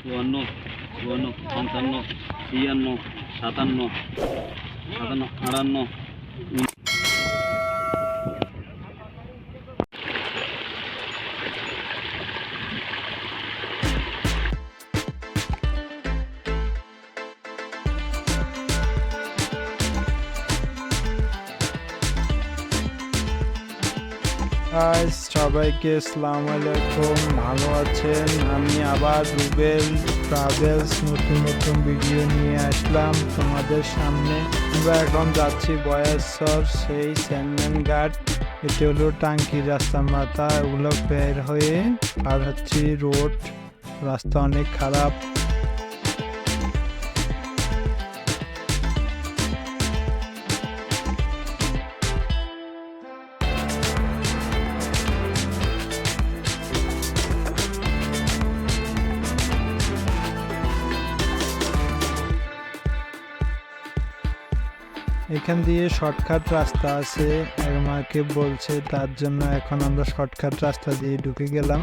চুয়ান্ন চুয়ান্ন পঞ্চান্ন ছিয়ান্ন সাতান্ন সাতান্ন আটান্ন গাইস সবাইকে আসসালামু আলাইকুম। ভালো আছেন? আমি আবার রুবেল ট্রাভেলস নতুন নতুন ভিডিও নিয়ে আসলাম তোমাদের সামনে। আমরা এখন যাচ্ছি বয়াসর সেই স্যান্ডম্যান ঘাট। এটি হলো টাঙ্কি রাস্তা মাথা ওগুলো বের হয়ে আর হচ্ছে রোড। রাস্তা অনেক খারাপ। এখান দিয়ে শর্টকাট রাস্তা আছে। আমাকে বলছে, তার জন্য এখন আমরা শর্টকাট রাস্তা দিয়ে ঢুকে গেলাম।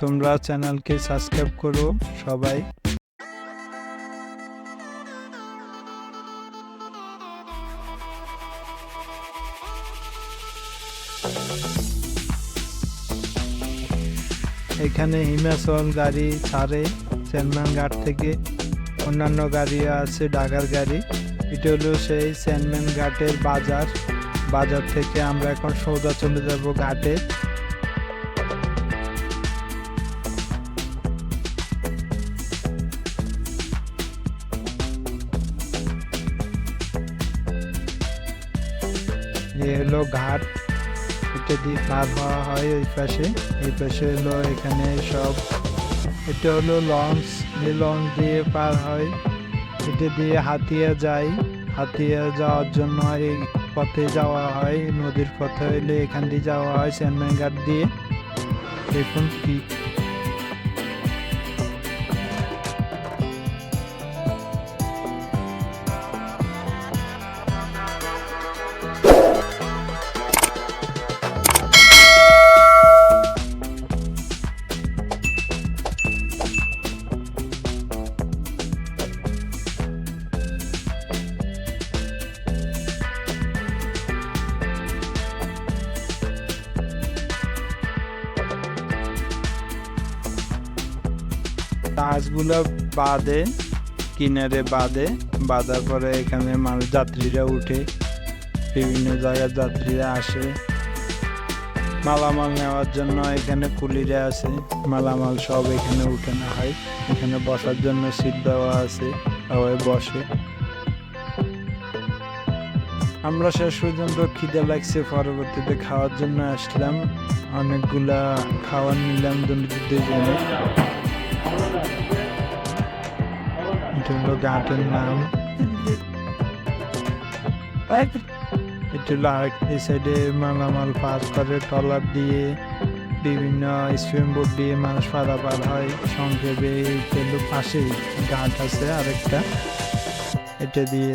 তোমরা চ্যানেলকে সাবস্ক্রাইব করো সবাই। এখানে হিমাচল গাড়ি ছাড়ে চেয়ারম্যান ঘাট থেকে। অন্যান্য গাড়ি আছে ডাকার গাড়ি। এটা হলো সেই স্যানম্যান ঘাটের বাজার। বাজার থেকে আমরা এখন সৌদা চলে যাব ঘাটে। এ হলো ঘাট। এটা দিয়ে পার হওয়া হয় ওই পাশে। এই পাশে হলো এখানে সব এটা হলো লঞ্চ যে লঞ্চ দিয়ে পার হয়। এটা দিয়ে হাতিয়া যায় হাতিয়া যাওয়ার জন্য এই পথে যাওয়া হয়, নদীর পথে হইলে এখান দিয়ে যাওয়া হয়, চেন্নাই ঘাট দিয়ে। দেখুন কি টাচগুলো বাঁধে কিনারে বাঁধে বাঁধার পরে এখানে মানুষ যাত্রীরা উঠে, বিভিন্ন জায়গার যাত্রীরা আসে। মালামাল নেওয়ার জন্য এখানে কুলিরা আছে মালামাল সব এখানে উঠানো হয়, এখানে বসার জন্য সিট দেওয়া আছে, সবাই বসে। আমরা শেষ পর্যন্ত খিদে লাগছে, পরবর্তীতে খাওয়ার জন্য আসলাম। অনেকগুলা খাওয়ার নিলাম দুজনে এটা হলো ঘাটের নাম এটা হলো আরেকটি সাইডে মালামাল পাস করে ট্রলার দিয়ে বিভিন্ন সুইম বোর্ড দিয়ে মানুষ পারাপার হয়। সংক্ষেপে হলো পাশেই ঘাট আছে আরেকটা। এটা দিয়ে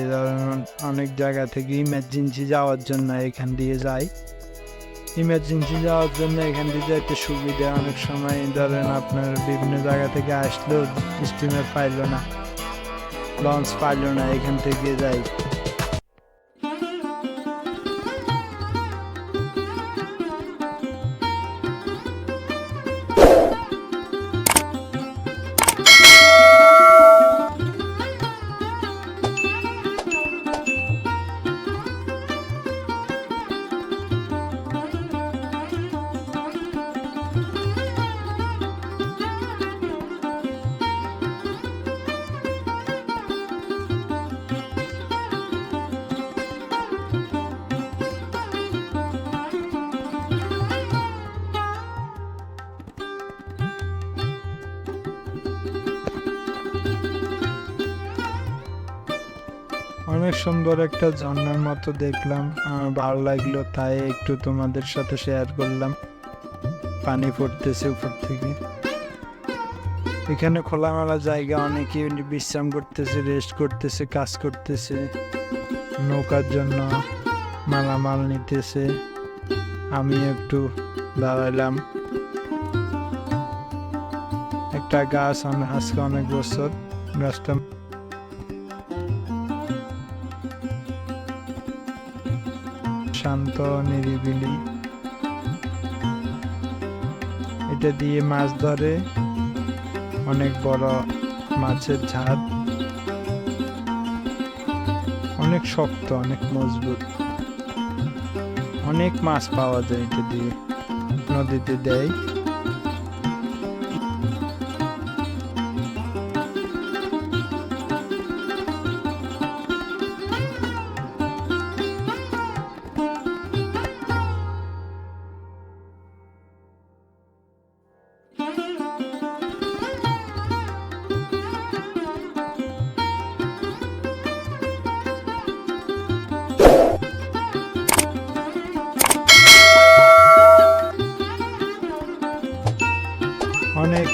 অনেক জায়গা থেকে ইমার্জেন্সি যাওয়ার জন্য এখান দিয়ে যায়। ইমার্জেন্সি যাওয়ার জন্য এখান দিয়ে যাইতে সুবিধা অনেক সময়। ধরেন আপনার বিভিন্ন জায়গা থেকে আসলেও স্টিমে পাইলো না লঞ্চ পাইলো না, এখান থেকে যাই। অনেক সুন্দর একটা ঝর্ণার মতো দেখলাম ভালো লাগল, তাই একটু তোমাদের সাথে শেয়ার করলাম। পানি পড়তেছে উপর থেকে। এখানে খোলামেলা জায়গা, অনেকে বিশ্রাম করতেছে রেস্ট করতেছে, কাজ করতেছে। নৌকার জন্য মালামাল নিতেছে। আমি একটু দাঁড়াইলাম। একটা গাছ অনে- আজকে অনেক বছর গাছটা শান্ত, নিরিবিলি। এটা দিয়ে মাছ ধরে। অনেক বড় মাছের ঝাঁপ অনেক শক্ত, অনেক মজবুত। অনেক মাছ পাওয়া যায় এটা দিয়ে। নদীতে দেয়।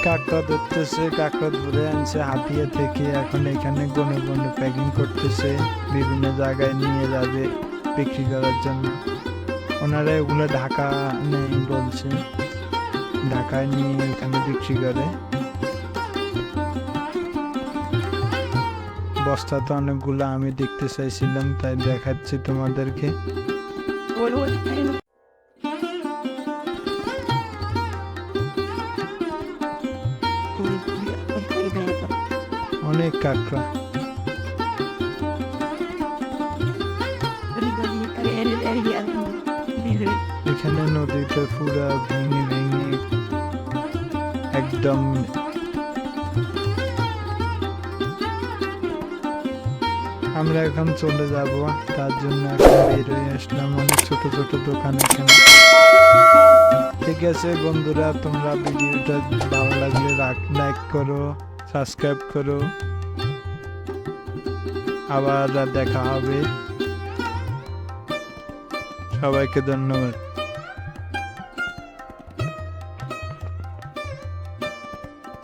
কাঁকড়া ধরতেছে, কাঁকড়া ধরে আনছে হাতিয়া থেকে এখন এখানে গনে গনে প্যাকিং করতেছে, বিভিন্ন জায়গায় নিয়ে যাবে বিক্রি করার জন্য। ওনারা এগুলো ঢাকা নেই বলছে। ঢাকায় নিয়ে এখানে বিক্রি করে। বস্তা তো অনেকগুলো, আমি দেখতে চাইছিলাম, তাই দেখাচ্ছি তোমাদেরকে। অনেক এখানে নদীটা পুরো ভেঙে ভেঙে একদম আমরা এখন চলে যাব, তার জন্য এখন বের হয়ে আসলাম অনেক ছোট ছোট দোকান এখানে। ঠিক আছে বন্ধুরা, তোমরা ভিডিওটা ভালো লাগলে লাইক করো। সাবস্ক্রাইব করো। আবার দেখা হবে। সবাইকে ধন্যবাদ।